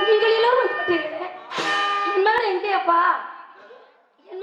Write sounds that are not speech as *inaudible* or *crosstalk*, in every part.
நீங்கள் எல்லாம் வந்துட்டீர்களே என் மகன் எங்கேயப்பா என்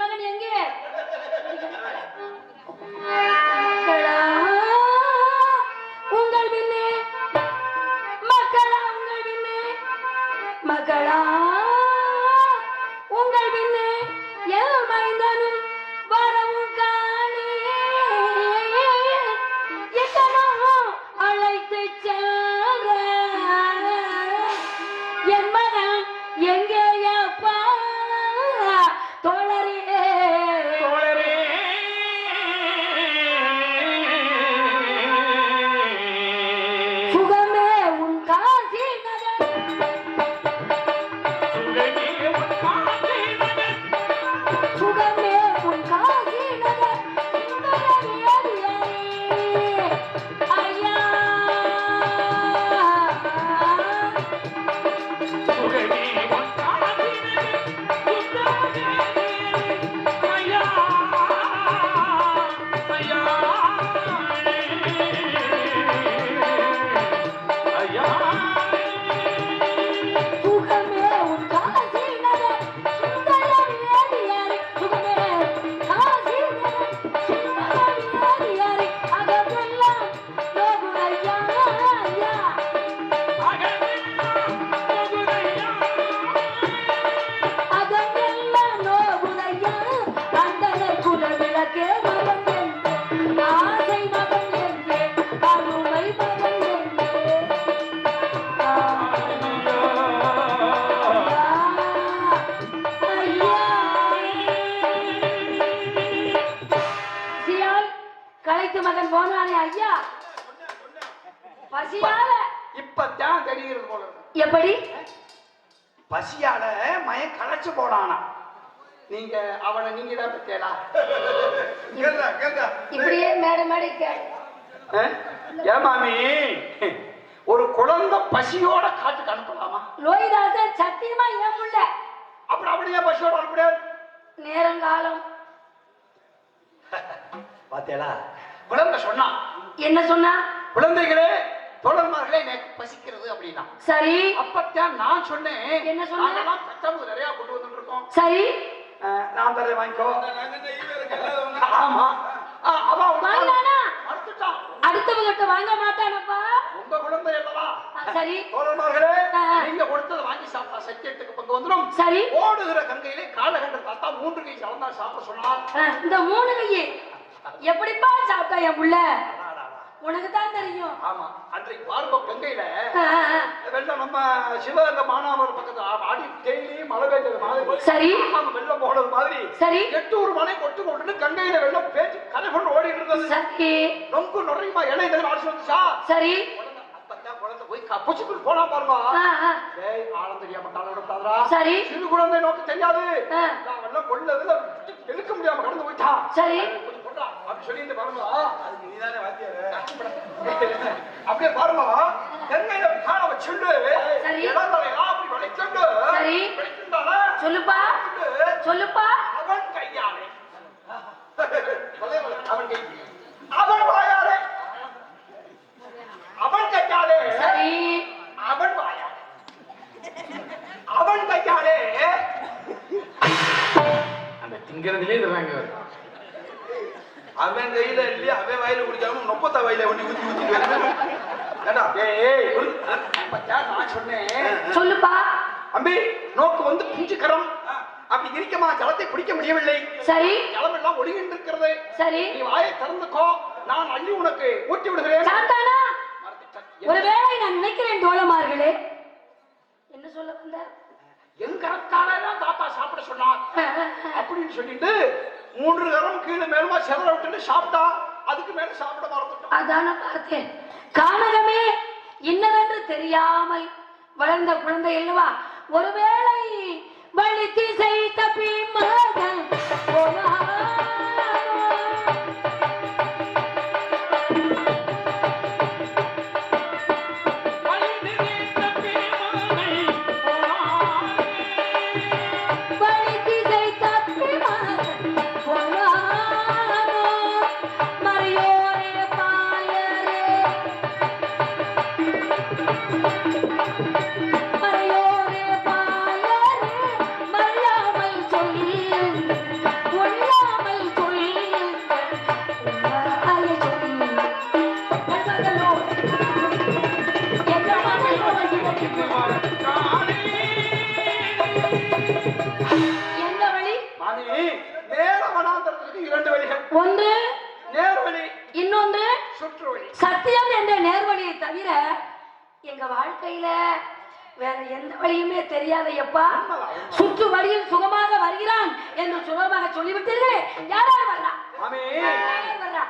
பசியால மயம் களைச்சு போனானா நீங்க அவனை நீங்க தான் பத்தியலா இப்படியே மேடை மேடை கேள் ஏமாமி ஒரு குழந்தை பசியோட காட்டுக்கு அனுப்பலாமா? லோகிதாசன் சத்தியமா ஏன் புள்ள? அப்படி அப்படியே பசியோட அனுப்பிடாரு நேரங்காலம். பாத்தியலா குழந்தை சொன்னான் என்ன சொன்னா? குழந்தைகளே தோழன்மார்களே எனக்கு பசிக்கிறது அப்படின்னா. சரி. அப்பத்தான் நான் சொன்னேன். என்ன சொன்ன? நாங்கெல்லாம் கட்டம்பு நிறைய கொண்டு வந்துட்டு இருக்கோம் சரி நான் தரேன் வாங்கிக்கோ. ஆமா. வாங்கினானா அடுத்தவங்கிட்ட வாங்க மாட்டானப்பா. உங்க குழந்தை அல்லவா? சரி. ஆ. நீங்க கொடுத்ததை வாங்கி சாப்பிட்டா சத்தியத்துக்கு பங்கு வந்துடும். சரி. ஓடுகிற கங்கையிலே காலகண்ட தாத்தா மூன்று கை சாப்பிட சொன்னார். இந்த மூணு கையே எப்படிப்பா சாப்பிட்டா என் புள்ள. உனக்கு தான் தெரியும். ஆமா அன்றைக்கு பார்வ கங்கையில. வெள்ளம் நம்ம சிவகங்கை மானாமர் பக்கத்துல ஆடி டெய்லி மழை பெய்ஞ்சது மாதிரி. சரி. வெள்ளம் போனது மாதிரி. சரி. எட்டூர் மனை கொட்டு கொண்டு கங்கையில வெள்ளம் பேச்சு கரை கொண்டு ஓடிட்டு இருந்தது. சரி. நொங்கு நுழையுமா இலை இதெல்லாம் அடிச்சு வந்துச்சா? சரி. குழந்தை போய் கப்புச்சுக்குள் போனா பாருமா. ஏய் ஆழம் தெரியாம தாள விடாதரா சரி. சிறு குழந்தை நோக்கு தெரியாது. நான் வெள்ளம் கொள்ளது இழுக்க முடியாம கடந்து போயிட்டா. சரி. அப்படி சொல்லிட்டு பாருங்க அதுக்கு நீதானே அப்படியே பாருங்க தென்னையில காண வச்சுண்டு சரி. இளந்தலையெல்லாம் அப்படி வளைச்சுண்டு சொல்லுப்பா. சொல்லுப்பா. அவன் கையாலே. அவன் கை. அவன் வாயாலே. அவன் கையாலே. சரி. அவன் வாயாலே. அவன் கையாலே. அந்த திங்கிறதுலே இதுதாங்க அவன் கையில இல்லையா? அவன் வாயில குடிக்காம நொப்பத்தா வாயில ஒண்ணி ஊத்தி நான் சொன்னேன்? சொல்லுப்பா. அம்பி நோக்கு வந்து புஞ்சுக்கரம் அப்படி இருக்கமா ஜலத்தை பிடிக்க முடியவில்லை. சரி. ஜலம் எல்லாம் ஒழுகிட்டு இருக்கிறது சரி. நீ வாயை திறந்துக்கோ நான் அள்ளி உனக்கு ஊட்டி விடுகிறேன். ஒருவேளை நான் நினைக்கிறேன் தோழமார்களே. என்ன சொல்ல வந்த? தான் தாத்தா சாப்பிட சொன்னார். *laughs* அப்படின்னு சொல்லிட்டு மூன்று கரம் கீழே மேலுமா செதற விட்டுட்டு சாப்பிட்டா அதுக்கு மேல சாப்பிட மறந்துட்டோம். அதான பார்த்தேன் கானகமே என்னவென்று தெரியாமல் வளர்ந்த குழந்தை அல்லவா? ஒருவேளை வழி திசை தப்பி வாழ்க்கையில வேற எந்த வழியுமே தெரியாத எப்பா சுற்று வழியில் சுகமாக வருகிறான் என்று சுலபமாக சொல்லிவிட்டீர்களே மாமி யாராவது வர்றா?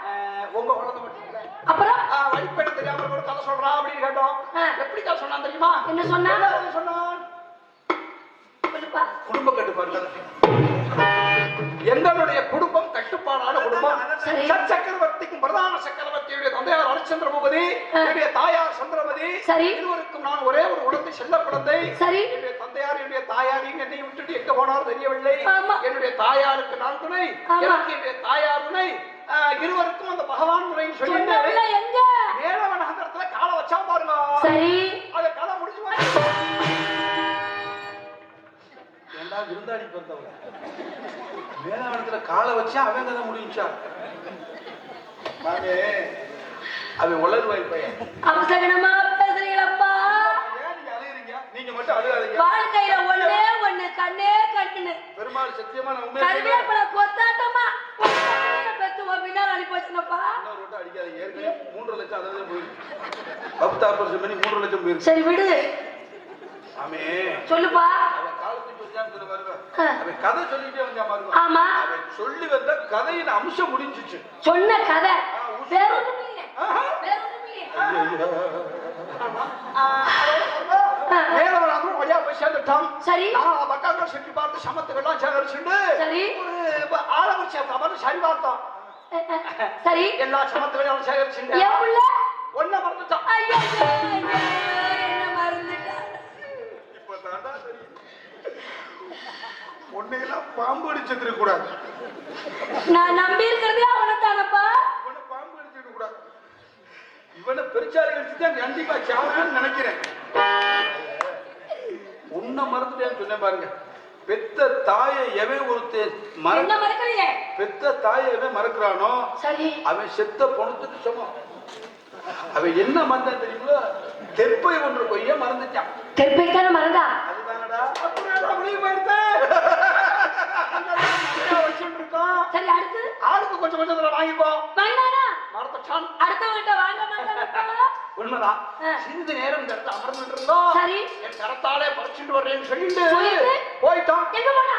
உங்க குழந்தை அப்புறம்? வழிபட தெரியாம ஒரு கதை சொல்றா அப்படின்னு கேட்டோம். எப்படி கதை சொன்னான் தெரியுமா? என்ன சொன்னா? சொன்னான். குடும்ப கட்டுப்பாடு எங்களுடைய குடும்பம் கட்டுப்பாடான குடும்பம். சக்கரவர்த்திக்கும் பிரதான சக்கரவர்த்தியுடைய தந்தையார் ஹரிச்சந்திர பூபதி. என்னுடைய தாயார் சந்திரமதி சரி. இருவருக்கும் நான் ஒரே ஒரு குழந்தை செல்ல குழந்தை. சரி. என்னுடைய தந்தையார் என்னுடைய தாயாரையும் என்னை விட்டுட்டு எங்க போனார் தெரியவில்லை. என்னுடைய தாயாருக்கு நான் துணை. எனக்கு என்னுடைய தாயார் துணை. இருவருக்கும் அந்த பகவான் சொன்ன சொல்லிட்டு மேலவன் நகரத்துல காலை வச்சா பாருங்க சரி. அத கதை. ஏண்டா விருந்தாடி பிறந்தவங்க? மேலாவணத்துல காலை வச்சா அவன் கதை முடிஞ்சா மாமே அவன் உளறுவாய் பையன். அவசகனமா பேசுறீங்களப்பா? ஏன் நீங்க அழுகுறீங்க நீங்க மட்டும் அழுகாதீங்க. வாழ்க்கையில ஒண்ணே ஒண்ணு கண்ணே கண்ணுன்னு பெருமாள் சத்தியமா நான் உண்மையை. கருவேப்பிலை கொத்தாட்டமா? பெத்து உன் பின்னால் அனுப்பி வச்சுனப்பா இன்னொரு வட்டம் அடிக்காதீங்க. ஏற்கனவே மூன்று லட்சம் அதில் போயிருக்கு பத்து ஆபரேஷன் பண்ணி மூன்று லட்சம் போயிருக்கு சரி விடு. சொல்லுப்பா. கதை சொல்லிட்டே வந்தா பாருங்க. ஆமா. அவன் சொல்லி வந்த கதையின் அம்சம் முடிஞ்சிச்சு. சொன்ன கதை. வழியா போய் சேர்ந்துட்டான். சரி. நான் பட்டாக்கள் சுற்றி பார்த்து சமத்துக்கெல்லாம் சேகரிச்சுட்டு சரி. ஒரு ஆளவர் சேர்த்தாமல் சரி பார்த்தோம் சரி. எல்லா சமத்துக்களையும் சேகரிச்சுட்டு ஒன்ன மறந்துட்டான். தாண்டா தெரியும் உன்னையெல்லாம் பாம்பு அடிச்சிருக்க கூடாது. நான் நம்பி இருக்கிறதே அவனைத்தானப்பா இவனை பாம்பு அடிச்சிருக்க கூடாது. இவனை பெருச்சாலி அடிச்சு தான் கண்டிப்பா சாவான்னு நினைக்கிறேன். உன்னை மறந்துட்டேன்னு சொன்னேன் பாருங்க. பெத்த தாயை எவன் ஒருத்தன் மறக்கலையே பெத்த தாயை எவன் மறக்கிறானோ அவன் செத்த பணத்துக்கு சமம். அவன் என்ன மறந்தான் தெரியுங்களா? தெப்பை ஒன்று கொய்ய மறந்துட்டான். தெருப்பைக்கு தானே மறந்தா? சரி அடுத்து? ஆளுக்கு கொஞ்சம் கொஞ்சம் வாங்கிப்போ வாங்கினானா? மறந்துட்டான் அடுத்தவங்கிட்ட வாங்க மாட்டானப்பா உண்மைதான். சிறிது நேரம் இந்த இடத்துல அமர்ந்துட்டு இருந்தோம். சரி. என் கரத்தாலே பறிச்சுட்டு வர்றேன்னு சொல்லிட்டு? போயிட்டான் எங்க போனா?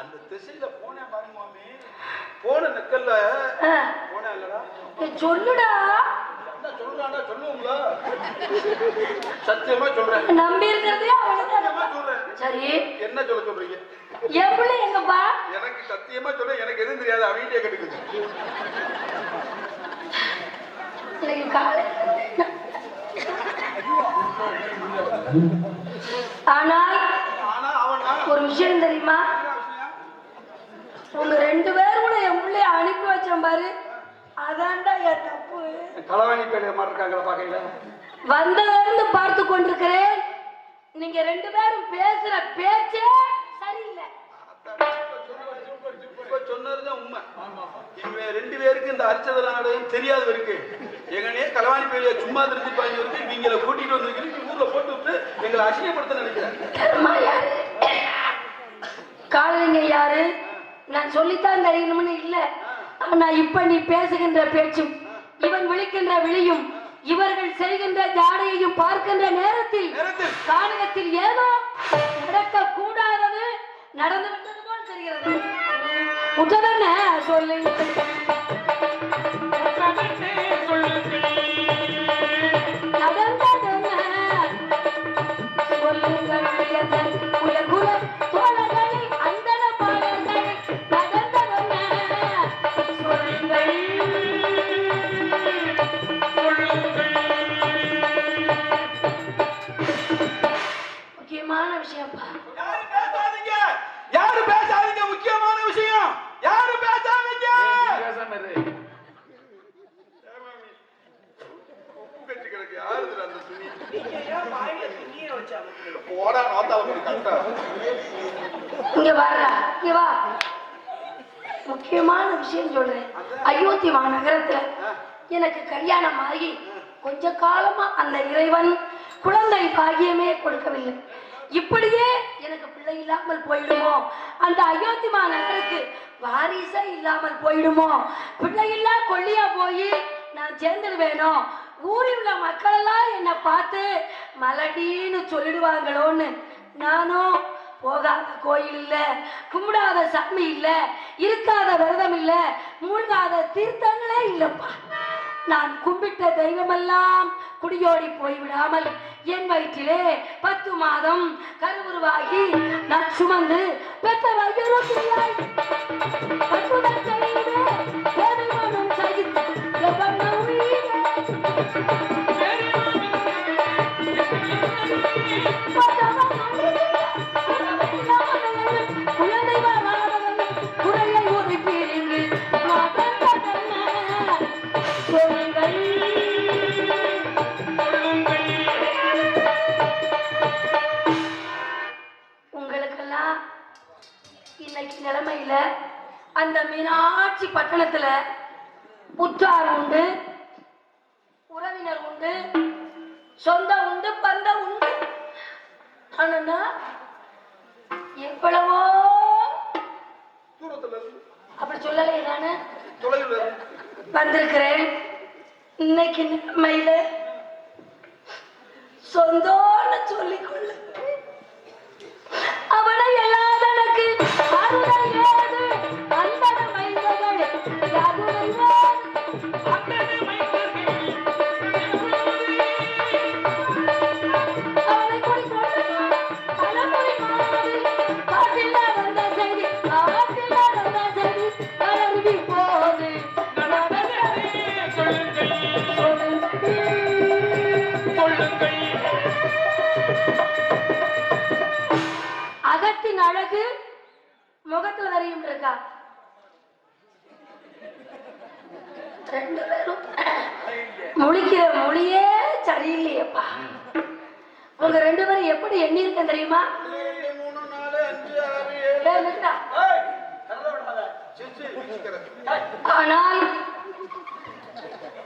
அந்த திசையில போனேன் பாருங்க மாமி. போன நெக்கல்ல. போனேன் இல்லடா. சொல்லுடா. சத்தியமா சொல்றேன். நம்பி இருக்கிறதே அவனை சத்தியமா சொல்றேன். சரி. என்ன சொல்ல சொல்றீங்க? பிள்ளை எங்கப்பா? எனக்கு சத்தியமா சொல்றேன் எனக்கு எதுவும் தெரியாது. அவங்கிட்டே காலை ஆனால் ஒரு விஷயம் தெரியுமா? உங்க ரெண்டு பேரும் கூட என் பிள்ளைய அனுப்பி வச்சேன் பாரு. அதான்டா என் தப்பு. களவாணி பேரு மாதிரி இருக்காங்களா பாக்கையில வந்ததிலிருந்து பார்த்து கொண்டிருக்கிறேன். நீங்க ரெண்டு பேரும் பேசுற பேச்சே சரியில்லை. சொன்னதுதான் உண்மை. இவன் ரெண்டு பேருக்கு இந்த அர்ச்சதல் நாடகம் தெரியாது இருக்கு. எங்கனே களவாணி பேரைய சும்மா திருத்தி பாஞ்சு இருக்கு இவங்களை கூட்டிட்டு வந்திருக்கீங்க ஊர்ல போட்டு விட்டு எங்களை அசிங்கப்படுத்த நினைக்கிறேன். காலைங்க யாரு? நான் சொல்லித்தான் தெரியணும்னு இல்ல. ஆனா இப்ப நீ பேசுகின்ற பேச்சும் இவன் விழிக்கின்ற விழியும் இவர்கள் செய்கின்ற ஜாடையையும் பார்க்கின்ற நேரத்தில் காரணத்தில் ஏதோ நடக்க கூடாதது நடந்து விட்டது போல் தெரிகிறது. உற்றதானே சொல்லு. கல்யாணம் ஆகி கொஞ்ச காலமா அந்த இறைவன் குழந்தை பாகியமே கொடுக்கவில்லை. இப்படியே எனக்கு பிள்ளை இல்லாமல் போயிடுமோ? அந்த அயோத்திமா நகருக்கு வாரிசே இல்லாமல் போயிடுமோ? பிள்ளை இல்லா கொல்லியா போய் நான் சேர்ந்துடுவேனோ? ஊரில் உள்ள மக்கள் எல்லாம் என்னை பார்த்து மலடின்னு சொல்லிடுவாங்களோன்னு. நானும் போகாத கோயில் இல்ல கும்பிடாத சாமி இல்ல இருக்காத விரதம் இல்ல மூழ்காத தீர்த்தங்களே இல்லப்பா. நான் கும்பிட்ட தெய்வமெல்லாம் குடியோடி போய்விடாமல் என் வயிற்றிலே பத்து மாதம் கருவுருவாகி நான் சுமந்து பெற்ற வயிறுக்குள்ளாய் தெரியுமா மூணு நாலு அஞ்சு ஆறு ஏழு ஆனால்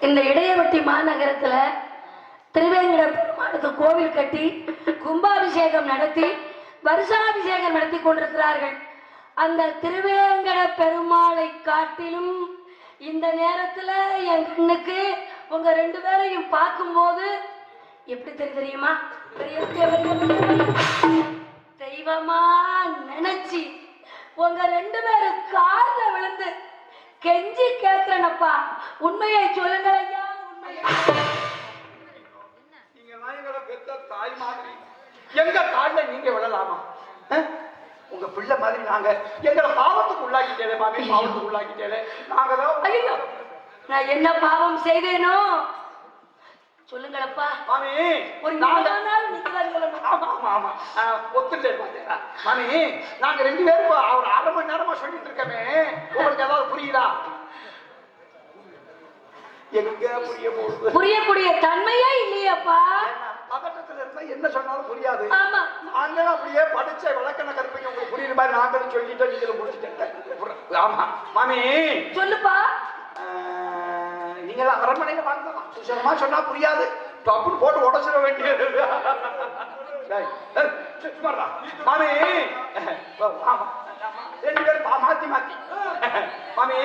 இந்த இடையவட்டி மாநகரத்துல திருவேங்கட பெருமாளுக்கு கோவில் கட்டி கும்பாபிஷேகம் நடத்தி வருஷாபிஷேகம் நடத்தி கொண்டிருக்கிறார்கள். அந்த திருவேங்கட பெருமாளை காட்டிலும் இந்த நேரத்துல என் கண்ணுக்கு உங்க ரெண்டு பேரையும் பார்க்கும்போது எப்படி தெரியுமா? தெய்வமா நினைச்சு உங்க ரெண்டு பேரும் கால்ல விழுந்து கெஞ்சி கேட்கிறேனப்பா உண்மையை சொல்லுங்கள் ஐயா தாய் மாதிரி. எங்க கால்ல நீங்க விழலாமா? உங்க பிள்ளை மாதிரி நாங்க எங்களை பாவத்துக்கு உள்ளாக்கிட்டே மாமி பாவத்துக்கு உள்ளாக்கிட்டே நாங்க தான் நான் என்ன பாவம் செய்தேனோ? சொல்லுங்களப்பா. மாமி ஒரு நாள் ஒத்துட்டேன் மாமி நாங்க ரெண்டு பேரும் ஒரு அரை மணி நேரமா சொல்லிட்டு இருக்கமே. உங்களுக்கு ஏதாவது புரியுதா? புரியக்கூடிய தன்மையே இல்லையப்பா? பதட்டத்துல இருந்தா என்ன சொன்னாலும் புரியாது. ஆமா. நாங்களும் அப்படியே படிச்ச விளக்கண கருப்பைங்க உங்களுக்கு புரியுற மாதிரி நாங்களும் சொல்லிட்டோம் நீங்களும் முடிச்சுட்டேன் ஆமா. மாமி சொல்லுப்பா. நீங்களாம் அரண்மனையில வாழ்ந்தலாம் சுசமா சொன்னா புரியாது. டப்புன்னு போட்டு உடச்சிட வேண்டியது. மாமி. ரெண்டு பேரும் மாத்தி மாத்தி. மாமி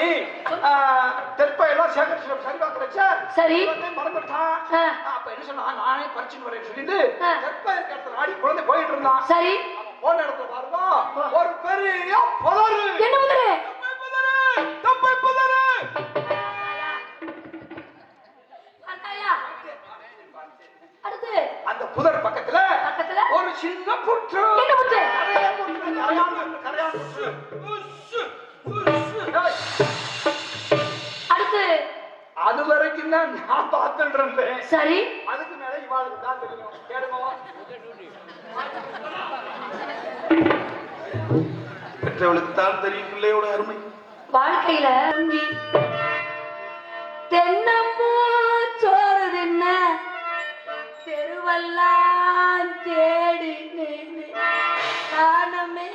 தெற்பையெல்லாம் சேகரிச்சு சரி பார்க்கறச்ச சரி. மறந்துட்டான். அப்ப என்ன சொன்னா நானே பறிச்சுன்னு வரேன்னு சொல்லிட்டு. தெற்பை இருக்கிற ஆடி குழந்தை போயிட்டு இருந்தான். சரி. போன இடத்துல பாருங்க ஒரு பெரிய புதரு. என்ன புதரு? தப்பை புதரு. அந்த புதர் பக்கத்துல பக்கத்துல? ஒரு சின்ன புற்று. என்ன புற்று? அடுத்து. அது வரைக்கும் தான் நான் பார்த்துட்டு இருந்தேன் சரி. அதுக்கு மேல இவாளுக்கு தான் தெரியும். கேளுங்க பெற்றவளுக்கு தான் தெரியும் பிள்ளையோட அருமை. வாழ்க்கையில. தென்னம்பூ தெருவெல்லாம் தேடி காணமே.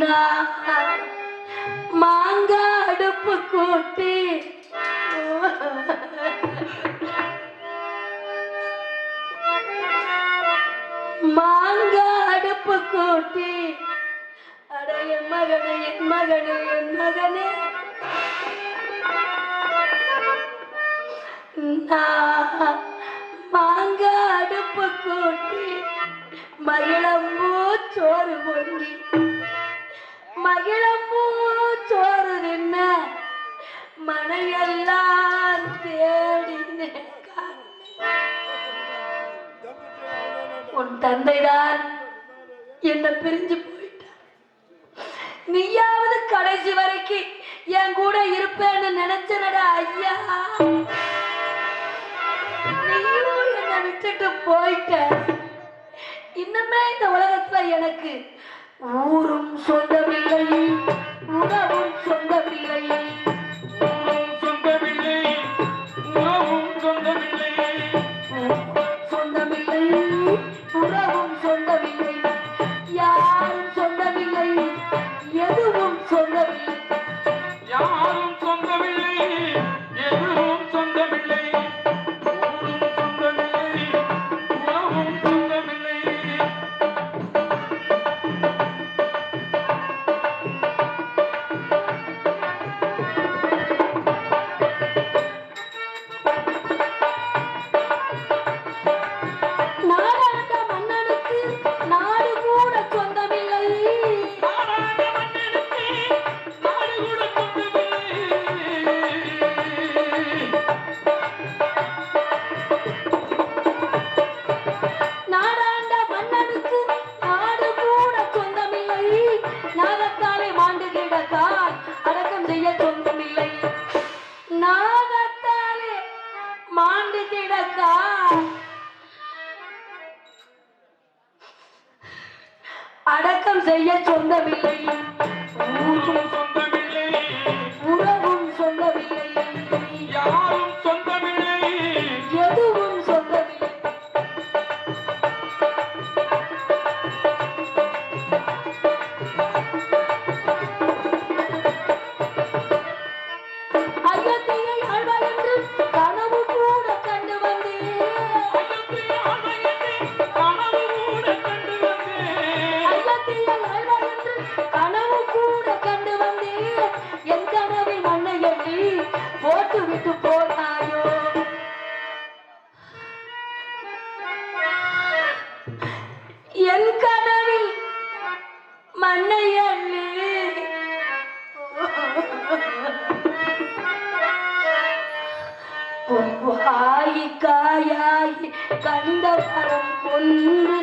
நான் அடுப்பு கூட்டி மாங்காய் அடுப்பு கூட்டி அட என் மகனே என் மகனே என் மகனே. மாங்காடுப்பு கூட்டி மகிழம்பூ சோறு பொங்கி. மகிழம்பூ சோறு நின்ன மனையெல்லாம் தேடி உன் தந்தைதான் என்னை பிரிஞ்சு போயிட்டார். நீயாவது கடைசி வரைக்கும் என் கூட இருப்பேன்னு நினைச்சனடா ஐயா. நீயும் என்னை விட்டுட்டு போயிட்ட இன்னுமே இந்த உலகத்துல எனக்கு ஊரும் சொந்தமில்லை உணவும் சொந்தமில்லை. অন্য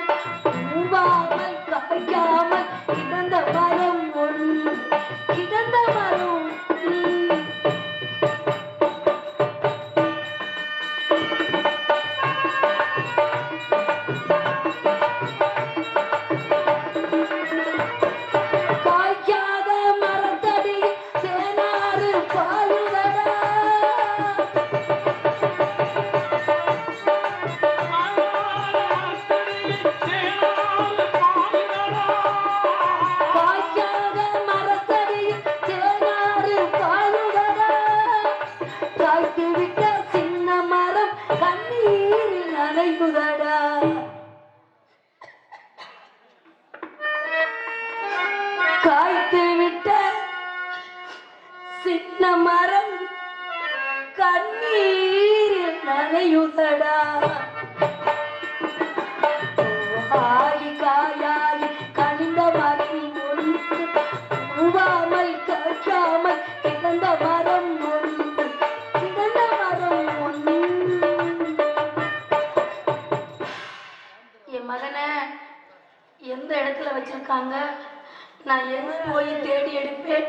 தேடி எடுப்பேன்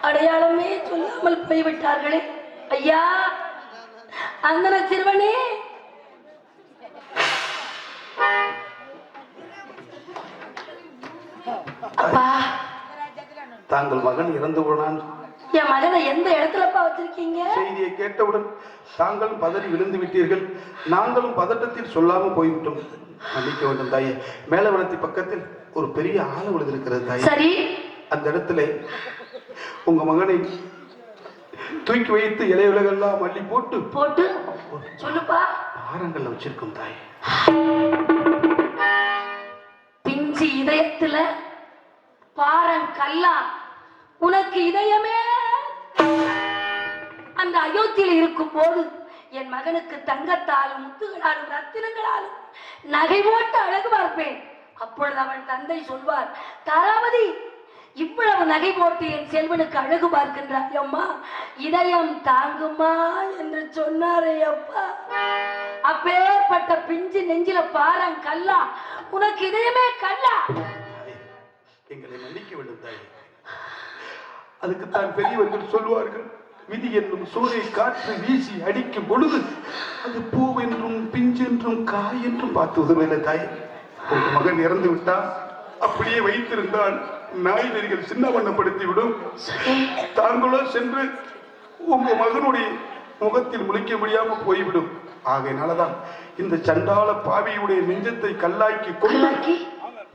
அடையாளமே சொல்லாமல் போய்விட்டார்களே. ஐயா அந்தன சிறுவனே. அப்பா. தாங்கள் மகன் இறந்து போனான் என் மகனை எந்த இடத்துலப்பா வச்சிருக்கீங்க? செய்தியை கேட்டவுடன் தாங்களும் பதறி விழுந்து விட்டீர்கள். நாங்களும் பதட்டத்தில் சொல்லாம போய்விட்டோம். மன்னிக்க வேண்டும் தாயே. மேலவனத்தி பக்கத்தில் ஒரு பெரிய ஆழ விழுந்திருக்கிறது தாயே. சரி. அந்த இடத்துல உங்க மகனை தூக்கி வைத்து இலையுலகெல்லாம் மல்லி போட்டு போட்டு சொல்லுப்பா. பாரங்கள்ல வச்சிருக்கோம் தாயே. பிஞ்சு இதயத்துல பாரன் கல்லா. உனக்கு இதயமே. அந்த அயோத்தியில் இருக்கும் போது என் மகனுக்கு தங்கத்தாலும் முத்துகளாலும் ரத்தினங்களாலும் நகை போட்டு அழகு பார்ப்பேன். அப்பொழுது அவன் தந்தை சொல்வார் தாராவதி இவ்வளவு நகை போட்டு என் செல்வனுக்கு அழகு பார்க்கின்றாய் அம்மா. இதயம் தாங்குமா என்று சொன்னாரே அப்பா. அப்பேற்பட்ட பிஞ்சு நெஞ்சில பாரம் கல்லா. உனக்கு இதயமே கல்லா. எங்களை மன்னிக்க வேண்டும் தாய். அதுக்குத்தான் பெரியவர்கள் சொல்வார்கள் விதி என்னும் சூரிய காற்று வீசி அடிக்கும் பொழுது அது பூவென்றும் பிஞ்சென்றும் காய் என்றும் பார்த்து உதவில்லை தாய். உங்க மகன் இறந்து விட்டால் அப்படியே வைத்திருந்தான். நாய் நெறிகள் சின்ன வண்ணப்படுத்தி விடும் சரி தாங்களோ சென்று உங்க மகனுடைய முகத்தில் முழிக்க முடியாம போய்விடும். ஆகையினாலதான் இந்த சண்டாள பாவியுடைய நெஞ்சத்தை கல்லாக்கி கொண்டு கல்லாக்கி?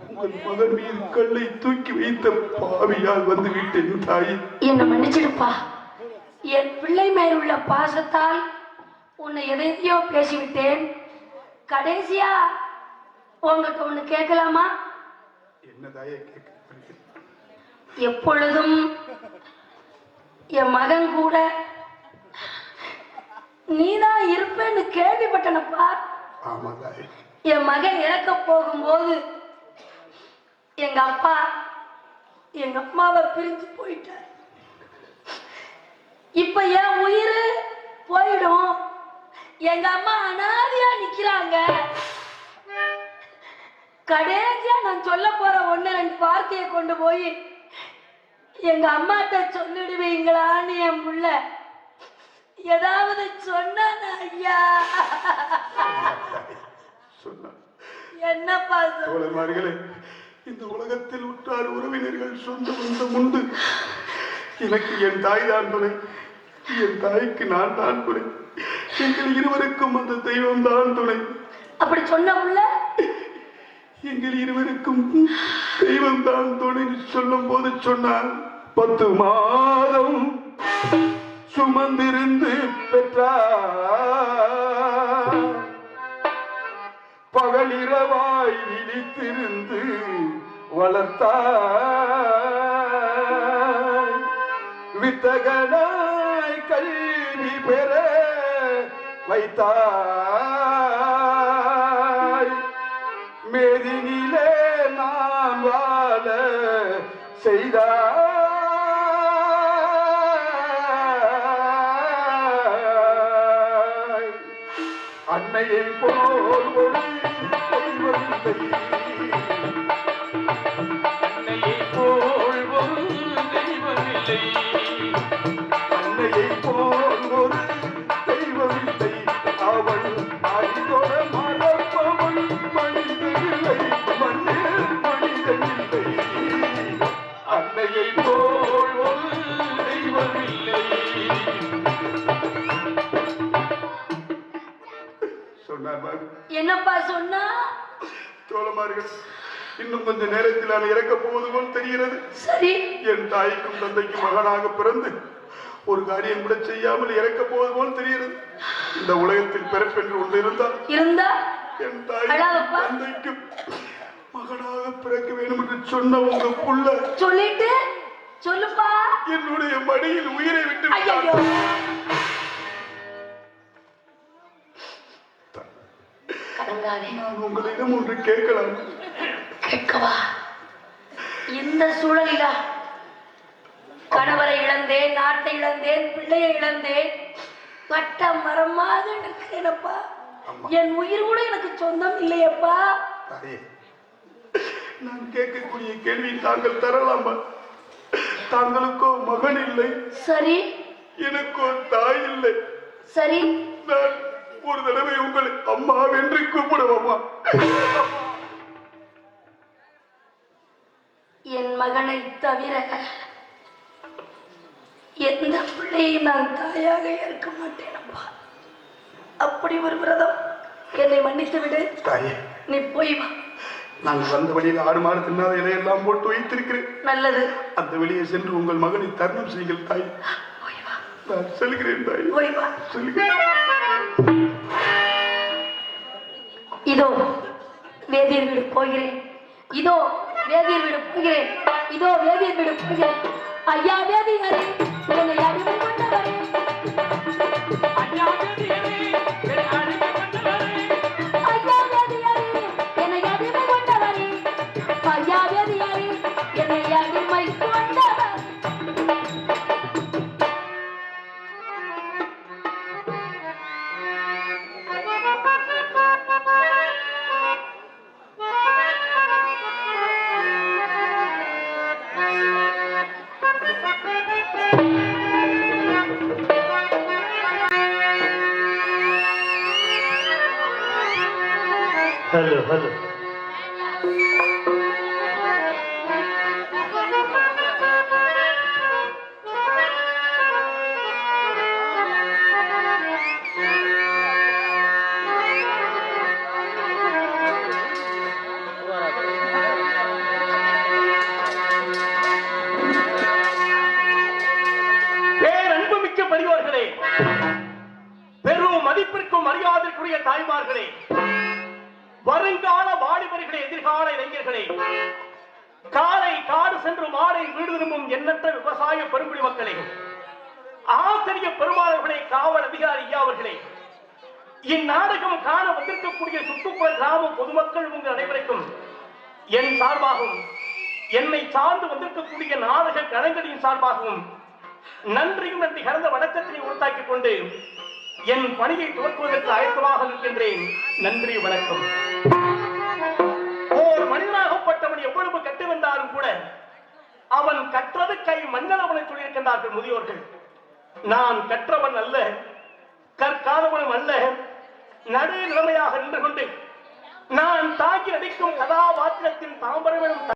உங்கள் மகன் மீது கல்லை தூக்கி வைத்த பாவியால் வந்து விட்டேன் தாயே. என்னை மன்னிச்சிடுப்பா. என் பிள்ளை மேல் உள்ள பாசத்தால் உன்னை எதையோ பேசிவிட்டேன். கடைசியா உங்ககிட்ட ஒண்ணு கேட்கலாமா? என்ன தாயே கேட்க எப்பொழுதும் என் மகன் கூட நீதான் இருப்பேன்னு கேள்விப்பட்டனப்பா. என் மகன் இறக்க போகும்போது எங்க அப்பா எங்க அம்மாவை பிரிஞ்சு போயிட்டார். இப்ப என் உயிர் போயிடும். எங்க அம்மா அனாதையா நிக்கிறாங்க. கடைசியா நான் சொல்ல போற ஒண்ணு ரெண்டு வார்த்தையை கொண்டு போய் எங்க அம்மாட்ட சொல்லிடுவீங்களான்னு என் புள்ள. ஏதாவது சொன்னானா ஐயா? என்னப்பா சொல் தோழர்மார்களே இந்த உலகத்தில் உற்றார் உறவினர்கள் சொந்த பந்தம் உண்டு. எனக்கு என் தாய் தான் துணை. என் தாய்க்கு நான் தான் துணை. எங்கள் இருவருக்கும் அந்த தெய்வம் தான் துணை. அப்படி சொன்ன புள்ள? எங்கள் இருவருக்கும் தெய்வம் தான் துணை சொல்லும் போது சொன்னார் பத்து மாதம் சுமந்திருந்து பெற்றார். பகலிரவாய் விழித்திருந்து வளர்த்தாய் வித்தகனாய் கல்வி பெற வைத்தார். மேதினிலே நான் வாழ செய்தாய் அன்னையை போல் ஒளி செய்வதில்லை என்னப்பா சொன்னா? இன்னும் கொஞ்ச நேரத்தில் நான் இறக்கப் போவது போல் தெரிகிறது. சரி. என் தாய்க்கும் தந்தைக்கும் மகனாக பிறந்து ஒரு காரியம் கூட செய்யாமல் இறக்கப் போவது போல் தெரிகிறது. இந்த உலகத்தில் பிறப்பென்று ஒன்று இருந்தால் இருந்தா? என் தாய். தந்தைக்கும் மகனாக பிறக்க வேண்டும் என்று சொன்ன உங்க புள்ள சொல்லிட்டு சொல்லுப்பா. என்னுடைய மடியில் உயிரை விட்டு கலங்காதே நான் உங்களிடம் ஒன்று கேட்கலாம். கேட்கவா? இந்த சூழலிலா? கணவரை இழந்தேன் நாட்டை இழந்தேன் பிள்ளையை இழந்தேன். பட்ட மரமாக அம்மா. என் உயிர் கூட எனக்கு சொந்தம் இல்லையப்பா. நான் கேட்கக்கூடிய கேள்வி தாங்கள் தரலாமா? தாங்களுக்கோ மகன் இல்லை. சரி. எனக்கோ தாய் இல்லை. சரி. நான் ஒரு தடவை உங்களை அம்மாவென்று கூப்பிடுவோமா என் மகனை தவிர எந்த பிள்ளையும் நான் தாயாக ஏற்க மாட்டேனப்பா. அப்படி ஒரு விரதம் என்னை மன்னித்து விடு. தாயே நீ போய் வா. நாங்கள் வந்த வழியில் ஆடு மாடு தின்னாத இலையெல்லாம் போட்டு வைத்திருக்கிறேன். நல்லது. அந்த வெளியே சென்று உங்கள் மகனை தருணம் செய்யுங்கள் தாய். நான் செல்கிறேன் தாய். செல்கிறேன். இதோ வேதியர் வீடு போகிறேன் இதோ வேதியர் வீடு போகிறேன் இதோ வேதியர் வீடு போகிறேன் ஐயா வேதியரே என்னை அடிமை கொண்டவரே ஐயா மரியாதைக்குரிய தாய்மார்களே வருங்கால வாலிபர்களே எதிர்கால இளைஞர்களே காலை காடு சென்று மாலை வீடு திரும்பும் எண்ணற்ற விவசாய பெருங்குடி மக்களே ஆசிரிய பெருமாளர்களே காவல் அதிகாரி ஐயா அவர்களே இந்நாடகம் காண வந்திருக்கக்கூடிய சுற்றுப்புற கிராம பொதுமக்கள் உங்கள் அனைவருக்கும் என் சார்பாகவும் என்னை சார்ந்து வந்திருக்கக்கூடிய நாடக கலைஞரின் சார்பாகவும் நன்றியும் நன்றி கலந்த வணக்கத்தினை உருத்தாக்கிக் கொண்டு என் பணியை துவக்குவதற்கு ஆயத்தமாக நிற்கின்றேன். நன்றி வணக்கம். ஓர் மனிதனாகப்பட்டவன் எவ்வளவு கட்டு வந்தாலும் கூட அவன் கற்றது கை மன்னன் அவனை சொல்லியிருக்கின்றார்கள் முதியோர்கள். நான் கற்றவன் அல்ல கற்காதவனும் அல்ல நடு நிலைமையாக நின்று கொண்டு நான் தாக்கி நடிக்கும் கதாபாத்திரத்தின் தாம்பரம் எனும்